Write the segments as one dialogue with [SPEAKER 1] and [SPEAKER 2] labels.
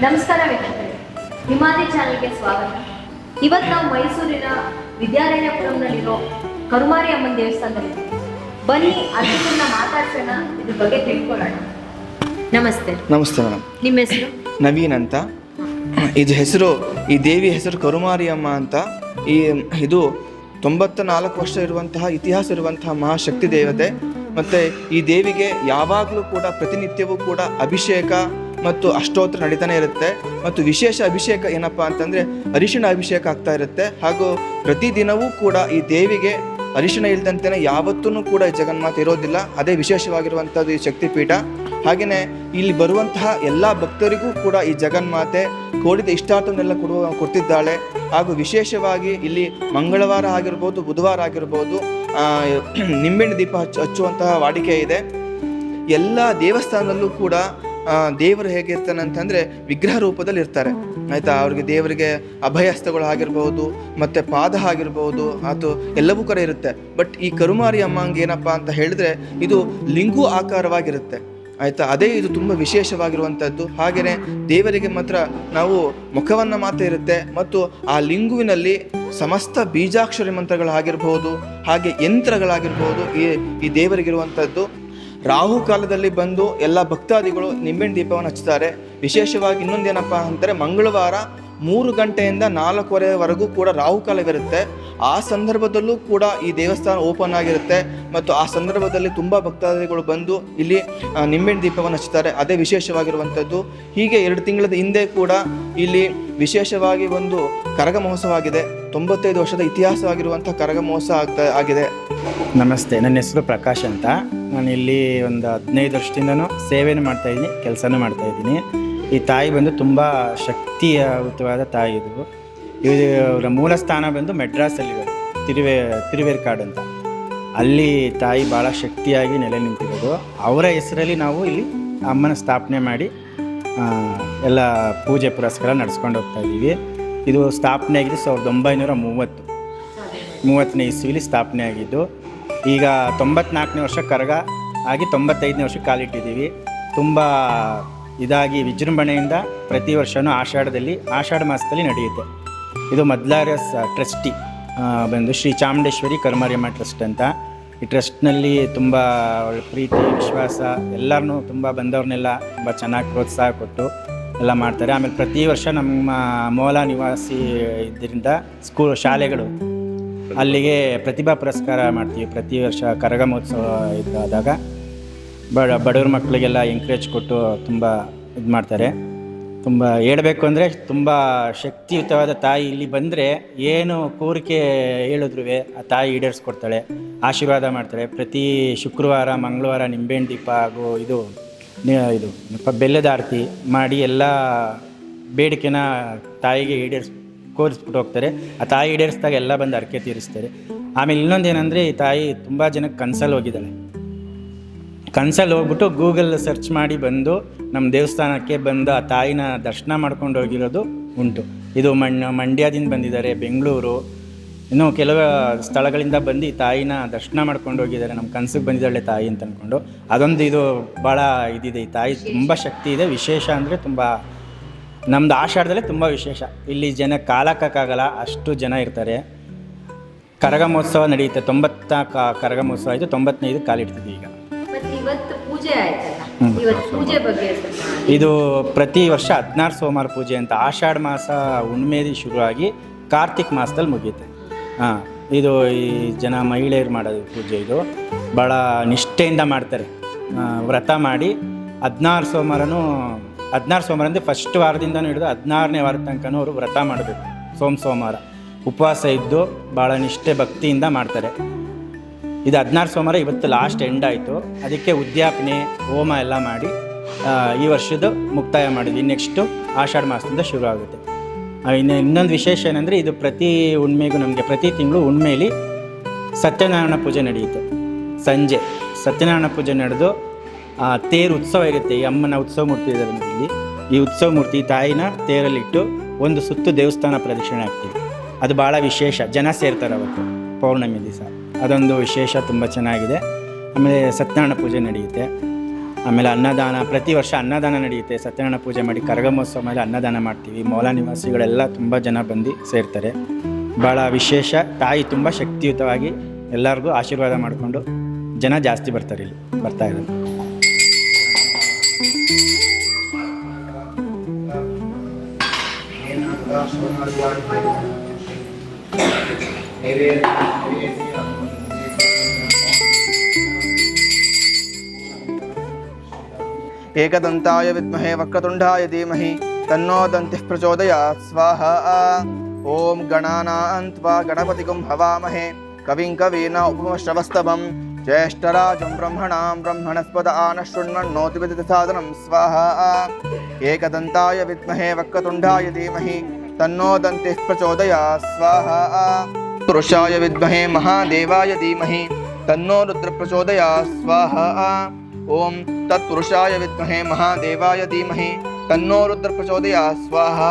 [SPEAKER 1] ನಮಸ್ಕಾರ ವೀಕ್ಷಕರೇ. ಹಿಮಾದಿ ಚಾನೆಲ್ಗೆ ಸ್ವಾಗತ. ಇವತ್ತು ನಾವು ಮೈಸೂರಿನ ವಿದ್ಯಾರಣ್ಯಪುರಂನಲ್ಲಿರೋ ಕರುಮಾರಿ ಅಮ್ಮನ ದೇವಸ್ಥಾನದಲ್ಲಿ ಬನ್ನಿ ಅರ್ಜುನನ್ನ ಮಾತಾಡ್ಸೋಣ. ಇದ್ರ ಬಗ್ಗೆ ತಿಳ್ಕೊಳ್ಳೋಣ. ನಮಸ್ತೆ.
[SPEAKER 2] ನಮಸ್ತೆ ಮೇಡಮ್.
[SPEAKER 1] ನಿಮ್ಮ ಹೆಸರು?
[SPEAKER 2] ನವೀನ್ ಅಂತ. ಇದು ಹೆಸರು ಈ ದೇವಿ ಹೆಸರು ಕರುಮಾರಿಯಮ್ಮ ಅಂತ. ಈ ಇದು ತೊಂಬತ್ತ ನಾಲ್ಕು ವರ್ಷ ಇರುವಂತಹ ಇತಿಹಾಸ ಇರುವಂತಹ ಮಹಾಶಕ್ತಿ ದೇವತೆ. ಮತ್ತು ಈ ದೇವಿಗೆ ಯಾವಾಗಲೂ ಕೂಡ ಪ್ರತಿನಿತ್ಯವೂ ಕೂಡ ಅಭಿಷೇಕ ಮತ್ತು ಅಷ್ಟೋತ್ರ ನಡೀತಾನೆ ಇರುತ್ತೆ. ಮತ್ತು ವಿಶೇಷ ಅಭಿಷೇಕ ಏನಪ್ಪ ಅಂತಂದರೆ ಅರಿಶಿಣ ಅಭಿಷೇಕ ಆಗ್ತಾ ಇರುತ್ತೆ. ಹಾಗೂ ಪ್ರತಿದಿನವೂ ಕೂಡ ಈ ದೇವಿಗೆ ಅರಿಶಿಣ ಇಲ್ದಂತೆಯೇ ಯಾವತ್ತೂ ಕೂಡ ಈ ಜಗನ್ಮಾತೆ ಇರೋದಿಲ್ಲ. ಅದೇ ವಿಶೇಷವಾಗಿರುವಂಥದ್ದು ಈ ಶಕ್ತಿಪೀಠ. ಹಾಗೆಯೇ ಇಲ್ಲಿ ಬರುವಂತಹ ಎಲ್ಲ ಭಕ್ತರಿಗೂ ಕೂಡ ಈ ಜಗನ್ಮಾತೆ ಕೋರಿದ ಇಷ್ಟಾರ್ಥವನ್ನೆಲ್ಲ ಕೊಡುವ, ಕೊಡ್ತಿದ್ದಾಳೆ. ಹಾಗೂ ವಿಶೇಷವಾಗಿ ಇಲ್ಲಿ ಮಂಗಳವಾರ ಆಗಿರ್ಬೋದು, ಬುಧವಾರ ಆಗಿರ್ಬೋದು ನಿಂಬೆಣ್ಣೆ ದೀಪ ಹಚ್ಚು, ಹಚ್ಚುವಂತಹ ವಾಡಿಕೆ ಇದೆ. ಎಲ್ಲ ದೇವಸ್ಥಾನದಲ್ಲೂ ಕೂಡ ದೇವರು ಹೇಗಿರ್ತಾನೆ ಅಂತಂದರೆ ವಿಗ್ರಹ ರೂಪದಲ್ಲಿ ಇರ್ತಾರೆ. ಆಯಿತಾ? ಅವ್ರಿಗೆ ದೇವರಿಗೆ ಅಭಯಹಸ್ತಗಳು ಆಗಿರ್ಬೋದು ಮತ್ತು ಪಾದ ಆಗಿರ್ಬೋದು ಅದು ಎಲ್ಲವೂ ಕರೆ ಇರುತ್ತೆ. ಬಟ್ ಈ ಕರುಮಾರಿ ಅಮ್ಮಂಗೆ ಏನಪ್ಪ ಅಂತ ಹೇಳಿದ್ರೆ ಇದು ಲಿಂಗು ಆಕಾರವಾಗಿರುತ್ತೆ. ಆಯಿತಾ? ಅದೇ ಇದು ತುಂಬ ವಿಶೇಷವಾಗಿರುವಂಥದ್ದು. ಹಾಗೆಯೇ ದೇವರಿಗೆ ಮಾತ್ರ ನಾವು ಮುಖವನ್ನು ಮಾತ್ರ ಇರುತ್ತೆ. ಮತ್ತು ಆ ಲಿಂಗುವಿನಲ್ಲಿ ಸಮಸ್ತ ಬೀಜಾಕ್ಷರಿ ಮಂತ್ರಗಳಾಗಿರ್ಬೋದು ಹಾಗೆ ಯಂತ್ರಗಳಾಗಿರ್ಬೋದು ಈ ಈ ದೇವರಿಗಿರುವಂಥದ್ದು. ರಾಹು ಕಾಲದಲ್ಲಿ ಬಂದು ಎಲ್ಲ ಭಕ್ತಾದಿಗಳು ನಿಂಬೆಹಣ್ಣು ದೀಪವನ್ನು ಹಚ್ತಾರೆ ವಿಶೇಷವಾಗಿ ಇನ್ನೊಂದೇನಪ್ಪ ಅಂದರೆ ಮಂಗಳವಾರ ಮೂರು ಗಂಟೆಯಿಂದ ನಾಲ್ಕುವರೆವರೆಗೂ ಕೂಡ ರಾಹುಕಾಲವಿರುತ್ತೆ ಆ ಸಂದರ್ಭದಲ್ಲೂ ಕೂಡ ಈ ದೇವಸ್ಥಾನ ಓಪನ್ ಆಗಿರುತ್ತೆ ಮತ್ತು ಆ ಸಂದರ್ಭದಲ್ಲಿ ತುಂಬ ಭಕ್ತಾದಿಗಳು ಬಂದು ಇಲ್ಲಿ ನಿಂಬೆಣ್ಣೆ ದೀಪವನ್ನು ಹಚ್ಚುತ್ತಾರೆ ಅದೇ ವಿಶೇಷವಾಗಿರುವಂಥದ್ದು. ಹೀಗೆ ಎರಡು ತಿಂಗಳ ಹಿಂದೆ ಕೂಡ ಇಲ್ಲಿ ವಿಶೇಷವಾಗಿ ಒಂದು ಕರಗ ಮಹೋತ್ಸವ ಆಗಿದೆ ತೊಂಬತ್ತೈದು ವರ್ಷದ ಇತಿಹಾಸವಾಗಿರುವಂಥ ಕರಗ ಮಹೋತ್ಸವ ಆಗ್ತಾ, ಆಗಿದೆ.
[SPEAKER 3] ನಮಸ್ತೆ. ನನ್ನ ಹೆಸರು ಪ್ರಕಾಶ್ ಅಂತ. ನಾನು ಇಲ್ಲಿ ಒಂದು ಹದಿನೈದು ವರ್ಷದಿಂದನೂ ಸೇವೆಯನ್ನು ಮಾಡ್ತಾಯಿದ್ದೀನಿ ಕೆಲಸನೂ ಮಾಡ್ತಾಯಿದ್ದೀನಿ ಈ ತಾಯಿ ಬಂದು ತುಂಬ ಶಕ್ತಿಯುತವಾದ ತಾಯಿ ಇದು. ಇವರ ಮೂಲ ಸ್ಥಾನ ಬಂದು ಮೆಡ್ರಾಸಲ್ಲಿ ತಿರುವೆ, ತಿರುವೇರ್ಕಾಡು ಅಂತ. ಅಲ್ಲಿ ತಾಯಿ ಭಾಳ ಶಕ್ತಿಯಾಗಿ ನೆಲೆ ನಿಂತಿರೋದು. ಅವರ ಹೆಸರಲ್ಲಿ ನಾವು ಇಲ್ಲಿ ಅಮ್ಮನ ಸ್ಥಾಪನೆ ಮಾಡಿ ಎಲ್ಲ ಪೂಜೆ ಪುರಸ್ಕಾರ ನಡೆಸ್ಕೊಂಡು ಹೋಗ್ತಾ ಇದ್ದೀವಿ. ಇದು ಸ್ಥಾಪನೆ ಆಗಿದೆ ಸಾವಿರದ ಒಂಬೈನೂರ ಮೂವತ್ತು. ಮೂವತ್ತನೇ ಇಸ್ವಿಲಿ ಸ್ಥಾಪನೆ ಆಗಿದ್ದು. ಈಗ ತೊಂಬತ್ನಾಲ್ಕನೇ ವರ್ಷ ಕರಗ ಆಗಿ ತೊಂಬತ್ತೈದನೇ ವರ್ಷ ಕಾಲಿಟ್ಟಿದ್ದೀವಿ. ತುಂಬ ಇದಾಗಿ ವಿಜೃಂಭಣೆಯಿಂದ ಪ್ರತಿ ವರ್ಷವೂ ಆಷಾಢದಲ್ಲಿ, ಆಷಾಢ ಮಾಸದಲ್ಲಿ ನಡೆಯುತ್ತೆ. ಇದು ಮದ್ಲಾರಸ್ ಟ್ರಸ್ಟಿ ಬಂದು ಶ್ರೀ ಚಾಮುಂಡೇಶ್ವರಿ ಕರ್ಮಾರ್ಯಮ್ಮ ಟ್ರಸ್ಟ್ ಅಂತ. ಈ ಟ್ರಸ್ಟ್ನಲ್ಲಿ ತುಂಬ ಪ್ರೀತಿ, ವಿಶ್ವಾಸ ಎಲ್ಲರನ್ನೂ ತುಂಬ ಬಂದವ್ರನ್ನೆಲ್ಲ ತುಂಬ ಚೆನ್ನಾಗಿ ಪ್ರೋತ್ಸಾಹ ಕೊಟ್ಟು ಎಲ್ಲ ಮಾಡ್ತಾರೆ. ಆಮೇಲೆ ಪ್ರತಿ ವರ್ಷ ನಮ್ಮ ಮೋಲ ನಿವಾಸಿ ಇದರಿಂದ ಸ್ಕೂಲ್, ಶಾಲೆಗಳು ಅಲ್ಲಿಗೆ ಪ್ರತಿಭಾ ಪುರಸ್ಕಾರ ಮಾಡ್ತೀವಿ. ಪ್ರತಿ ವರ್ಷ ಕರಗ ಮಹೋತ್ಸವ ಇದಾದಾಗ ಬಡ ಬಡವ್ರ ಮಕ್ಕಳಿಗೆಲ್ಲ ಎಂಕರೇಜ್ ಕೊಟ್ಟು ತುಂಬ ಇದು ಮಾಡ್ತಾರೆ. ತುಂಬ ಹೇಳಬೇಕು ಅಂದರೆ ತುಂಬ ಶಕ್ತಿಯುತವಾದ ತಾಯಿ ಇಲ್ಲಿ ಬಂದರೆ ಏನು ಕೋರಿಕೆ ಹೇಳಿದ್ರು ಆ ತಾಯಿ ಈಡೇರಿಸ್ಕೊಡ್ತಾಳೆ, ಆಶೀರ್ವಾದ ಮಾಡ್ತಾಳೆ. ಪ್ರತಿ ಶುಕ್ರವಾರ, ಮಂಗಳವಾರ ನಿಂಬೆಹಣ್ಣು ದೀಪ ಹಾಗೂ ಇದು ಇದು ಬೆಲ್ಲದ ಆರತಿ ಮಾಡಿ ಎಲ್ಲ ಬೇಡಿಕೆನ ತಾಯಿಗೆ ಈಡೇರಿಸ್, ಕೋರಿಸ್ಬಿಟ್ಟು ಹೋಗ್ತಾರೆ. ಆ ತಾಯಿ ಈಡೇರಿಸಿದಾಗ ಎಲ್ಲ ಬಂದು ಅರಕೆ ತೀರಿಸ್ತಾರೆ. ಆಮೇಲೆ ಇನ್ನೊಂದು ಏನಂದರೆ ಈ ತಾಯಿ ತುಂಬ ಜನಕ್ಕೆ ಕನಸಲ್ಲಿ ಹೋಗಿದ್ದಾಳೆ. ಕನ್ಸಲ್ಲಿ ಹೋಗ್ಬಿಟ್ಟು ಗೂಗಲ್ ಸರ್ಚ್ ಮಾಡಿ ಬಂದು ನಮ್ಮ ದೇವಸ್ಥಾನಕ್ಕೆ ಬಂದು ಆ ತಾಯಿನ ದರ್ಶನ ಮಾಡ್ಕೊಂಡು ಹೋಗಿರೋದು ಉಂಟು. ಇದು ಮಣ್ಣು, ಮಂಡ್ಯದಿಂದ ಬಂದಿದ್ದಾರೆ, ಬೆಂಗಳೂರು. ಇನ್ನೂ ಕೆಲವು ಸ್ಥಳಗಳಿಂದ ಬಂದು ಈ ತಾಯಿನ ದರ್ಶನ ಮಾಡ್ಕೊಂಡು ಹೋಗಿದ್ದಾರೆ. ನಮ್ಮ ಕನಸಿಗೆ ಬಂದಿದ್ದಾಳೆ ತಾಯಿ ಅಂತ ಅಂದ್ಕೊಂಡು ಅದೊಂದು ಇದು ಭಾಳ ಇದಿದೆ. ಈ ತಾಯಿ ತುಂಬ ಶಕ್ತಿ ಇದೆ. ವಿಶೇಷ ಅಂದರೆ ತುಂಬ ನಮ್ಮದು ಆಷಾಢದಲ್ಲೇ ತುಂಬ ವಿಶೇಷ. ಇಲ್ಲಿ ಜನ ಕಾಲಕ್ಕಾಗಲ್ಲ ಅಷ್ಟು ಜನ ಇರ್ತಾರೆ. ಕರಗ ಮಹೋತ್ಸವ ನಡೆಯುತ್ತೆ. ತೊಂಬತ್ತ ಕರಗ ಮಹೋತ್ಸವ ಆಯಿತು. ತೊಂಬತ್ತೈದು ಕಾಲಿಡ್ತಿದ್ವಿ ಈಗ.
[SPEAKER 1] ಪೂಜೆ ಆಯ್ತಲ್ಲ? ಇವತ್ತು ಪೂಜೆ ಬಗ್ಗೆ ಸ್ವಲ್ಪ
[SPEAKER 3] ಇದು ಪ್ರತಿ ವರ್ಷ ಹದಿನಾರು ಸೋಮವಾರ ಪೂಜೆ ಅಂತ ಆಷಾಢ ಮಾಸ ಹುಣ್ಮೇದಿ ಶುರುವಾಗಿ ಕಾರ್ತಿಕ್ ಮಾಸದಲ್ಲಿ ಮುಗಿಯುತ್ತೆ. ಹಾಂ ಇದು ಈ ಜನ ಮಹಿಳೆಯರು ಮಾಡೋದು ಪೂಜೆ ಇದು. ಭಾಳ ನಿಷ್ಠೆಯಿಂದ ಮಾಡ್ತಾರೆ. ವ್ರತ ಮಾಡಿ ಹದಿನಾರು ಸೋಮವಾರನೂ ಹದಿನಾರು ಸೋಮವಾರ ಅಂದರೆ ಫಸ್ಟ್ ವಾರದಿಂದನೂ ಹಿಡಿದು ಹದಿನಾರನೇ ವಾರದ ತನಕನೂ ಅವರು ವ್ರತ ಮಾಡಬೇಕು. ಸೋಮ ಸೋಮವಾರ. ಉಪವಾಸ ಇದ್ದು ಭಾಳ ನಿಷ್ಠೆ ಭಕ್ತಿಯಿಂದ ಮಾಡ್ತಾರೆ. ಇದು ಹದಿನಾರು ಸೋಮವಾರ, ಇವತ್ತು ಲಾಸ್ಟ್ ಎಂಡ್ ಆಯಿತು. ಅದಕ್ಕೆ ಉದ್ಯಾಪನೆ, ಹೋಮ ಎಲ್ಲ ಮಾಡಿ ಈ ವರ್ಷದ ಮುಕ್ತಾಯ ಮಾಡಿದ್ವಿ. ನೆಕ್ಸ್ಟು ಆಷಾಢ ಮಾಸದಿಂದ ಶುರು ಆಗುತ್ತೆ. ಇನ್ನು ಇನ್ನೊಂದು ವಿಶೇಷ ಏನಂದರೆ, ಇದು ಪ್ರತಿ ಉಣ್ಮೆಗೂ ನಮಗೆ, ಪ್ರತಿ ತಿಂಗಳು ಹುಣ್ಮೆಯಲ್ಲಿ ಸತ್ಯನಾರಾಯಣ ಪೂಜೆ ನಡೆಯುತ್ತೆ. ಸಂಜೆ ಸತ್ಯನಾರಾಯಣ ಪೂಜೆ ನಡೆದು ತೇರು ಉತ್ಸವ ಇರುತ್ತೆ. ಈ ಅಮ್ಮನ ಉತ್ಸವ ಮೂರ್ತಿ ಇದೆ ನೋಡಿ ಇಲ್ಲಿ. ಈ ಉತ್ಸವ ಮೂರ್ತಿ ತಾಯಿನ ತೇರಲ್ಲಿಟ್ಟು ಒಂದು ಸುತ್ತು ದೇವಸ್ಥಾನ ಪ್ರದಕ್ಷಿಣೆ ಆಗ್ತೀವಿ ಅದು ಭಾಳ ವಿಶೇಷ. ಜನ ಸೇರ್ತಾರೆ ಅವತ್ತು. ಪೌರ್ಣಮಿ ದಿವಸ. ಅದೊಂದು ವಿಶೇಷ ತುಂಬ ಚೆನ್ನಾಗಿದೆ. ಆಮೇಲೆ ಸತ್ಯನಾರಾಯಣ ಪೂಜೆ ನಡೆಯುತ್ತೆ. ಆಮೇಲೆ ಅನ್ನದಾನ, ಪ್ರತಿ ವರ್ಷ ಅನ್ನದಾನ ನಡೆಯುತ್ತೆ. ಸತ್ಯನಾರಾಯಣ ಪೂಜೆ ಮಾಡಿ ಕರಗಮೋತ್ಸವ ಮೇಲೆ ಅನ್ನದಾನ ಮಾಡ್ತೀವಿ. ಮೌಲ ನಿವಾಸಿಗಳೆಲ್ಲ ತುಂಬ ಜನ ಬಂದು ಸೇರ್ತಾರೆ. ಭಾಳ ವಿಶೇಷ, ತಾಯಿ ತುಂಬ ಶಕ್ತಿಯುತವಾಗಿ ಎಲ್ಲರಿಗೂ ಆಶೀರ್ವಾದ ಮಾಡಿಕೊಂಡು ಜನ ಜಾಸ್ತಿ ಬರ್ತಾರೆ ಇಲ್ಲಿ, ಬರ್ತಾ ಇದ್ದಾರೆ
[SPEAKER 2] ఏకదంతాయ విద్మహే వక్రతుండాయ ధీమహి తన్నో దంతి ప్రచోదయాత్ స్వాహ. ఓం గణానాన్వా గణపతికం భవామహే కవిం కవీనా ఉపమశ్రవస్తవం జ్యేష్ఠరాజం బ్రహ్మణాం బ్రహ్మణస్పద ఆనశృణ్వన్నోతివిదిత సాధనం స్వాహ. ఏకదంతాయ విద్మహే వక్రతుండాయ ధీమహి తన్నో దంతి ప్రచోదయా స్వాహ. పురుషాయ విద్మహే మహాదేవాయ ధీమహి తన్నో రుద్ర ప్రచోదయా స్వాహ. ॐ तत्पुरुषाय विद्महे महादेवाय धीमहि तन्नो रुद्र प्रचोदयात् स्वाहा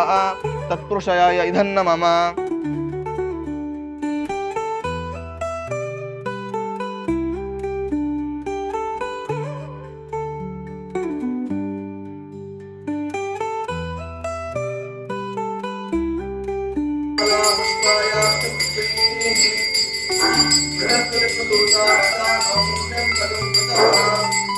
[SPEAKER 2] तत्पुरुषाय इधन्न मम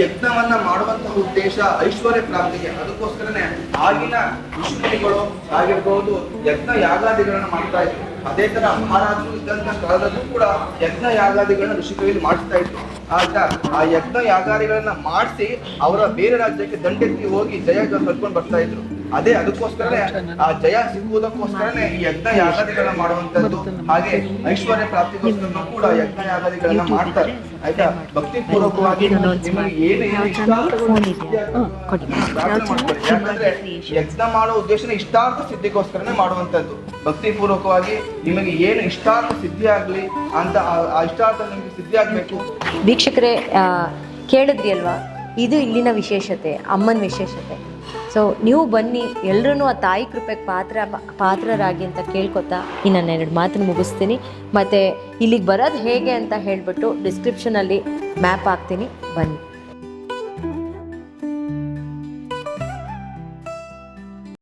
[SPEAKER 2] ಯಜ್ಞವನ್ನ ಮಾಡುವಂತಹ ಉದ್ದೇಶ ಐಶ್ವರ್ಯ ಪ್ರಾಪ್ತಿಗೆ. ಅದಕ್ಕೋಸ್ಕರನೇ ಆಗಿನ ಋಷಿಮುನಿಗಳು ಆಗಿರ್ಬಹುದು ಯತ್ನ ಯಾಗಾದಿಗಳನ್ನ ಮಾಡ್ತಾ ಇದ್ರು. ಅದೇ ತರ ಮಹಾರಾಜರು ಇದ್ದಂತ ಕಾಲದಲ್ಲೂ ಕೂಡ ಯಜ್ಞ ಯಾಗಾದಿಗಳನ್ನ ಋಷಿಕೈಲಿ ಮಾಡಿಸ್ತಾ ಇದ್ರು. ಆಯ್ತಾ? ಆ ಯಜ್ಞ ಯಾಗಾದಿಗಳನ್ನ ಮಾಡಿಸಿ ಅವರ ಬೇರೆ ರಾಜ್ಯಕ್ಕೆ ದಂಡೆತ್ತಿ ಹೋಗಿ ಜಯ ಕರ್ಕೊಂಡು ಬರ್ತಾ ಇದ್ರು. ಅದೇ ಅದಕ್ಕೋಸ್ಕರನೇ ಆ ಜಯ ಸಿಗುವುದಕ್ಕೋಸ್ಕರನೇ ಈ ಯಜ್ಞ ಯಾಗಾದಿಗಳನ್ನ ಮಾಡುವಂತದ್ದು ಹಾಗೆ ಐಶ್ವರ್ಯ ಪ್ರಾಪ್ತಿಗೋಸ್ಕರ ಕೂಡ ಯಜ್ಞ ಯಾಗಾದಿಗಳನ್ನ ಮಾಡ್ತಾರೆ. ಆಯ್ತಾ? ಭಕ್ತಿ ಪೂರ್ವಕವಾಗಿ ಏನು. ಯಾಕಂದ್ರೆ ಯಜ್ಞ ಮಾಡೋ ಉದ್ದೇಶನ ಇಷ್ಟಾರ್ಥ ಸಿದ್ಧಿಗೋಸ್ಕರನೇ ಮಾಡುವಂತದ್ದು ಭಕ್ತಿ ಪೂರ್ವಕವಾಗಿ ನಿಮಗೆ ಏನು ಇಷ್ಟಾರ್ಥ ಸಿದ್ಧಿ ಆಗ್ಲಿ ಅಂತ ಆ- ಇಷ್ಟಾರ್ಥ ನಿಮಗೆ ಸಿದ್ಧಿ ಆಗ್ಬೇಕು
[SPEAKER 4] ವೀಕ್ಷಕರೇ ಆ, ಕೇಳಿದ್ರಿ ಅಲ್ವಾ? ಇದು ಇಲ್ಲಿನ ವಿಶೇಷತೆ ಅಮ್ಮನ ವಿಶೇಷತೆ. ಸೊ ನೀವು ಬನ್ನಿ ಎಲ್ಲರೂ ಆ ತಾಯಿ ಕೃಪೆಗೆ ಪಾತ್ರ, ಪಾತ್ರರಾಗಿ ಅಂತ ಕೇಳ್ಕೊತಾ ಈ ನನ್ನ ಎರಡು ಮಾತನ್ನು ಮುಗಿಸ್ತೀನಿ. ಮತ್ತು ಇಲ್ಲಿಗೆ ಬರೋದು ಹೇಗೆ ಅಂತ ಹೇಳಿಬಿಟ್ಟು ಡಿಸ್ಕ್ರಿಪ್ಷನಲ್ಲಿ ಮ್ಯಾಪ್ ಹಾಕ್ತೀನಿ. ಬನ್ನಿ.